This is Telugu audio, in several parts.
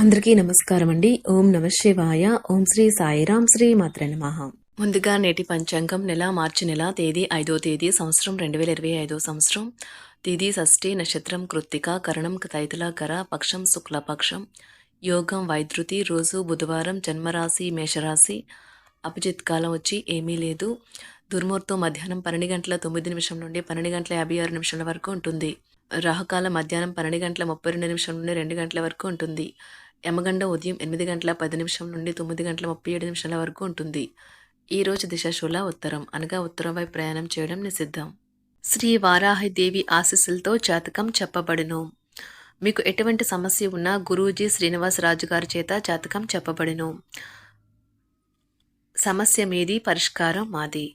అందరికీ నమస్కారం అండి ఓం నమ శివాయ. ఓం శ్రీ సాయిరాం శ్రీ మాత్ర నమః. ముందుగా నేటి పంచాంగం నెల మార్చి నెల తేదీ ఐదో తేదీ సంవత్సరం రెండు వేల ఇరవై ఐదో సంవత్సరం. తేదీ షష్ఠి నక్షత్రం కృత్తిక కరణం తైతుల కర పక్షం శుక్లపక్షం యోగం వైద్యుతి రోజు బుధవారం జన్మరాశి మేషరాశి. అభిజిత్ కాలం వచ్చి ఏమీ లేదు. దుర్ముహూర్తం మధ్యాహ్నం పన్నెండు గంటల తొమ్మిది నిమిషం నుండి పన్నెండు గంటల యాభై ఆరు నిమిషాల వరకు ఉంటుంది. రాహుకాలం మధ్యాహ్నం పన్నెండు గంటల ముప్పై రెండు నిమిషం నుండి రెండు గంటల వరకు ఉంటుంది. యమగండ ఉదయం ఎనిమిది గంటల పది నిమిషం నుండి తొమ్మిది గంటల ముప్పై ఏడు నిమిషాల వరకు ఉంటుంది. ఈ రోజు ఉత్తరం. అనగా ఉత్తరం వైపు ప్రయాణం చేయడం నిషిద్ధం. శ్రీ వారాహిదేవి ఆశీస్సులతో జాతకం చెప్పబడును. మీకు ఎటువంటి సమస్య ఉన్నా గురూజీ శ్రీనివాసరాజు గారి చేత జాతకం చెప్పబడును. సమస్య మీది పరిష్కారం మాది.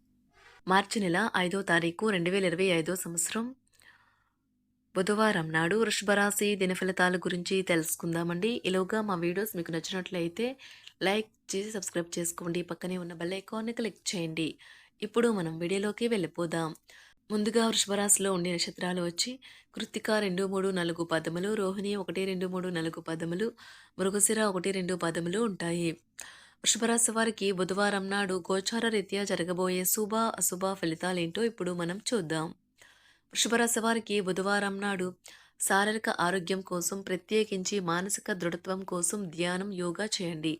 మార్చి నెల ఐదో తారీఖు రెండు వేల ఇరవై ఐదో సంవత్సరం. బుధవారం నాడు వృషభరాశి దినఫలితాల గురించి తెలుసుకుందామండి. ఇలాగా మా వీడియోస్ మీకు నచ్చినట్లయితే లైక్ చేసి సబ్స్క్రైబ్ చేసుకోండి. పక్కనే ఉన్న బెల్ ఐకాన్ని క్లిక్ చేయండి. ఇప్పుడు మనం వీడియోలోకి వెళ్ళిపోదాం. ముందుగా వృషభరాశిలో ఉండే నక్షత్రాలు వచ్చి కృత్తిక రెండు మూడు నాలుగు పదములు రోహిణి ఒకటి రెండు మూడు నాలుగు పదములు మృగశిర ఒకటి రెండు పదములు ఉంటాయి. వృషభరాశి వారికి బుధవారం నాడు గోచార రీత్యా జరగబోయే శుభ అశుభ ఫలితాలేంటో ఇప్పుడు మనం చూద్దాం. వృషభరాశి వారికి బుధవారం నాడు శారీరక ఆరోగ్యం కోసం ప్రత్యేకించి మానసిక దృఢత్వం కోసం ధ్యానం యోగా చేయండి.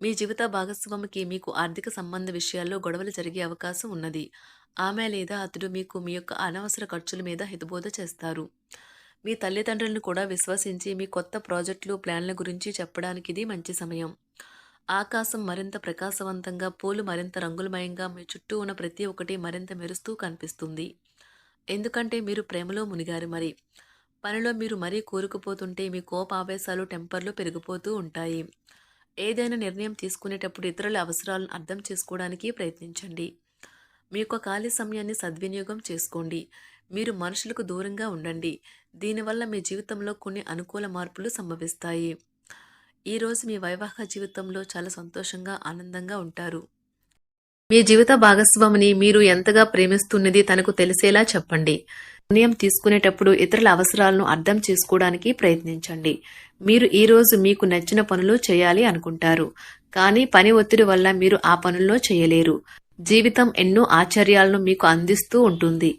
మీ జీవిత భాగస్వామికి మీకు ఆర్థిక సంబంధ విషయాల్లో గొడవలు జరిగే అవకాశం ఉన్నది. ఆమె లేదా అతడు మీకు మీ యొక్క అనవసర ఖర్చుల మీద హితబోధ చేస్తారు. మీ తల్లిదండ్రులను కూడా విశ్వసించి మీ కొత్త ప్రాజెక్టులు ప్లాన్ల గురించి చెప్పడానికి ఇది మంచి సమయం. ఆకాశం మరింత ప్రకాశవంతంగా పూలు మరింత రంగులమయంగా మీ చుట్టూ ఉన్న ప్రతి ఒక్కటి మరింత మెరుస్తూ కనిపిస్తుంది. ఎందుకంటే మీరు ప్రేమలో మునిగారు మరి. పనిలో మీరు మరీ కూరుకుపోతుంటే మీ కోపావేశాలు టెంపర్లు పెరిగిపోతూ ఉంటాయి. ఏదైనా నిర్ణయం తీసుకునేటప్పుడు ఇతరుల అవసరాలను అర్థం చేసుకోవడానికి ప్రయత్నించండి. మీ యొక్క ఖాళీ సమయాన్ని సద్వినియోగం చేసుకోండి. మీరు మనుషులకు దూరంగా ఉండండి. దీనివల్ల మీ జీవితంలో కొన్ని అనుకూల మార్పులు సంభవిస్తాయి. ఈరోజు మీ వైవాహిక జీవితంలో చాలా సంతోషంగా ఆనందంగా ఉంటారు. మీ జీవిత భాగస్వామిని మీరు ఎంతగా ప్రేమిస్తున్నది తనకు తెలిసేలా చెప్పండి. నిర్ణయం తీసుకునేటప్పుడు ఇతరుల అవసరాలను అర్థం చేసుకోవడానికి ప్రయత్నించండి. మీరు ఈ రోజు మీకు నచ్చిన పనులు చేయాలి అనుకుంటారు. కానీ పని ఒత్తిడి వల్ల మీరు ఆ పనుల్లో చేయలేరు. జీవితం ఎన్నో ఆశ్చర్యాలను మీకు అందిస్తూ ఉంటుంది.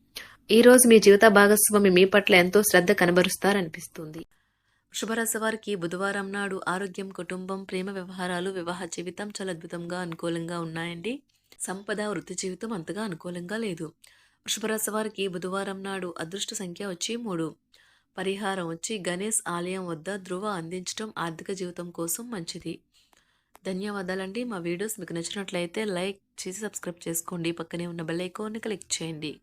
ఈరోజు మీ జీవిత భాగస్వామి మీ పట్ల ఎంతో శ్రద్ధ కనబరుస్తారనిపిస్తుంది. వృషభరాశి వారికి బుధవారం నాడు ఆరోగ్యం కుటుంబం ప్రేమ వ్యవహారాలు వివాహ జీవితం చాలా అద్భుతంగా అనుకూలంగా ఉన్నాయండి. సంపద వృత్తి జీవితం అంతగా అనుకూలంగా లేదు. వృషభరాశి వారికి బుధవారం నాడు అదృష్ట సంఖ్య వచ్చి మూడు. పరిహారం వచ్చి గణేష్ ఆలయం వద్ద ధృవ అందించడం ఆర్థిక జీవితం కోసం మంచిది. ధన్యవాదాలండి. మా వీడియోస్ మీకు నచ్చినట్లయితే లైక్ చేసి సబ్స్క్రైబ్ చేసుకోండి. పక్కనే ఉన్న బెల్ ఐకాన్ని క్లిక్ చేయండి.